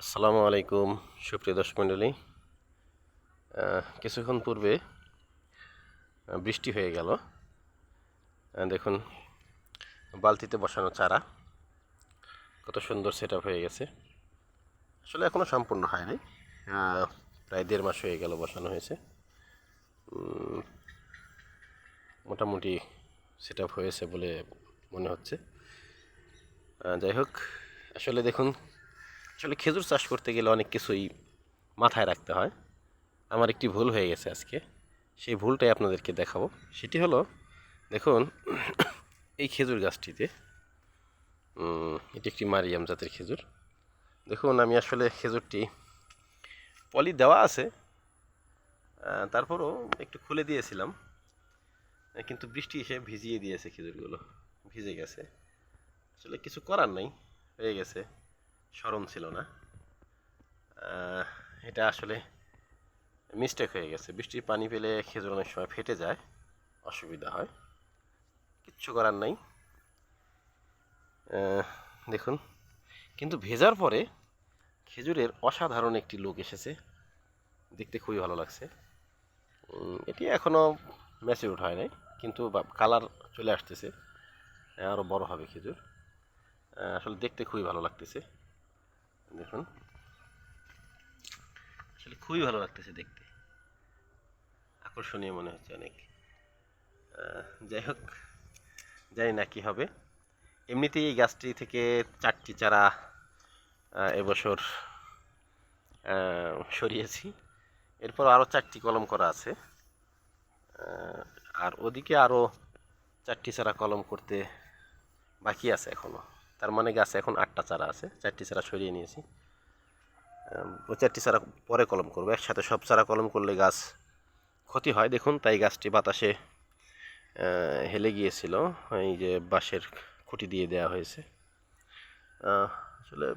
আসসালামু আলাইকুম, সুপ্রিয় দর্শক মণ্ডলী। কিছুক্ষণ পূর্বে বৃষ্টি হয়ে গেল। দেখুন, বালতিতে বসানো চারা। কত সুন্দর সেট হয়ে গেছে। আসলে এখনও সম্পূর্ণ হয়নি। প্রায় দেড় মাস হয়ে গেল বসানো হয়েছে। মোটামুটি সেট হয়েছে বলে মনে হচ্ছে। যাই হোক, আসলে দেখুন আসলে খেজুর চাষ করতে গেলে অনেক কিছুই মাথায় রাখতে হয়। আমার একটি ভুল হয়ে গেছে আজকে। সেই ভুলটাই আপনাদেরকে দেখাবো। সেটি হলো, দেখুন, এই খেজুর গাছটিতে এটি একটি মারিয়াম জাতের খেজুর। দেখুন, আমি আসলে খেজুরটি পলি দেওয়া আছে। তারপরও একটু খুলে দিয়েছিলাম। কিন্তু বৃষ্টি এসে ভিজিয়ে দিয়েছে খেজুরগুলো। ভিজে গেছে। আসলে কিছু করার নাই, হয়ে গেছে। স্মরণ ছিল না। এটা আসলে মিস্টেক হয়ে গেছে। বৃষ্টির পানি পেলে খেজুর অনেক সময় ফেটে যায়, অসুবিধা হয়। কিচ্ছু করার নাই। দেখুন, কিন্তু ভেজার পরে খেজুরের অসাধারণ একটি লোক এসেছে। দেখতে খুবই ভালো লাগছে। এটি এখনও ম্যাচিউর হয় নাই, কিন্তু কালার চলে আসতেছে। আরও বড় হবে খেজুর। আসলে দেখতে খুবই ভালো লাগতেছে। দেখুন। আসলে খুবই ভালো লাগতেছে দেখতে। আকর্ষণীয় মনে হচ্ছে অনেক। যাই হোক জানি না কি হবে। এমনিতেই এই গাছটি থেকে চারটি চারা এবছর সরিয়েছি। এরপর আরও চারটি কলম করা আছে। আর ওদিকে আরও চারটি চারা কলম করতে বাকি আছে এখনও তার মানে গাছে এখন আটটা চারা আছে, চারটি চারা সরিয়ে নিয়েছি। ওই চারটি চারা পরে কলম করব, একসাথে সব চারা কলম করলে গাছ ক্ষতি হয়। দেখুন, তাই গাছটি বাতাসে হেলে গিয়েছিল। এই যে বাঁশের খুঁটি দিয়ে দেওয়া হয়েছে। আসলে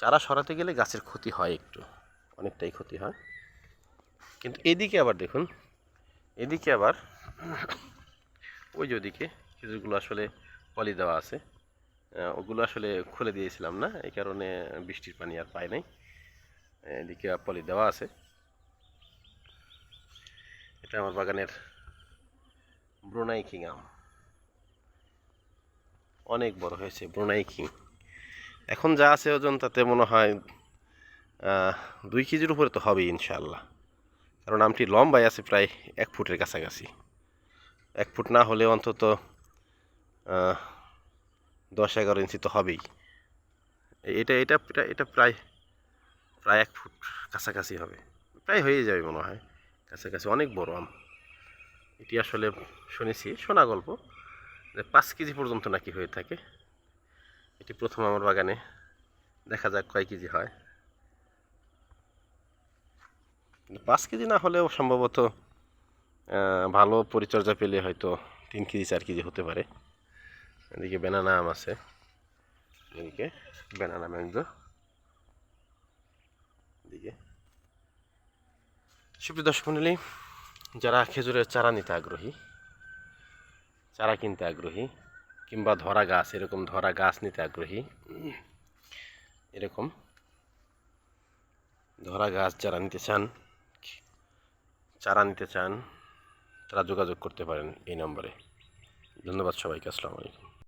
চারা সরাতে গেলে গাছের ক্ষতি হয় একটু, অনেকটাই ক্ষতি হয়। কিন্তু এদিকে আবার দেখুন, এদিকে আবার ওই যে ওদিকে খেজুরগুলো আসলে পলি দেওয়া আছে। ওগুলো আসলে খুলে দিয়েছিলাম না, এই কারণে বৃষ্টির পানি আর পাই নাই। এদিকে পলি দেওয়া আছে। এটা আমার বাগানের ব্রোনাই কিং আম। অনেক বড় হয়েছে ব্রোনাই কিং। এখন যা আছে ওজন, তাতে মনে হয় দুই কেজির উপরে তো হবেই ইনশাল্লাহ কারণ আমটি লম্বাই আছে প্রায় এক ফুটের কাছাকাছি। এক ফুট না হলে অন্তত দশ এগারো ইঞ্চি তো হবেই। এটা এটা এটা প্রায় প্রায় এক ফুট কাছাকাছি হবে। প্রায় হয়ে যাবে মনে হয়, কাছাকাছি, অনেক বড় আম। এটি আসলে শুনেছি, শোনা গল্প যে পাঁচ কেজি পর্যন্ত নাকি হয়ে থাকে। এটি প্রথম আমার বাগানে দেখা যাক কয় কেজি হয়। পাঁচ কেজি না হলেও সম্ভবত ভালো পরিচর্যা পেলে হয়তো তিন কেজি, চার কেজি হতে পারে। এদিকে বেনানা আম আছে। এদিকে বেনানা ম্যাঙ্গো এদিকে। সুপ্রিয় দর্শক মণ্ডলী যারা খেজুরের চারা নিতে আগ্রহী, চারা কিনতে আগ্রহী, কিংবা ধরা গাছ, এরকম ধরা গাছ নিতে আগ্রহী এরকম ধরা গাছ যারা নিতে চান, চারা নিতে চান, তারা যোগাযোগ করতে পারেন এই নম্বরে। ধন্যবাদ সবাইকে, আসসালামু আলাইকুম।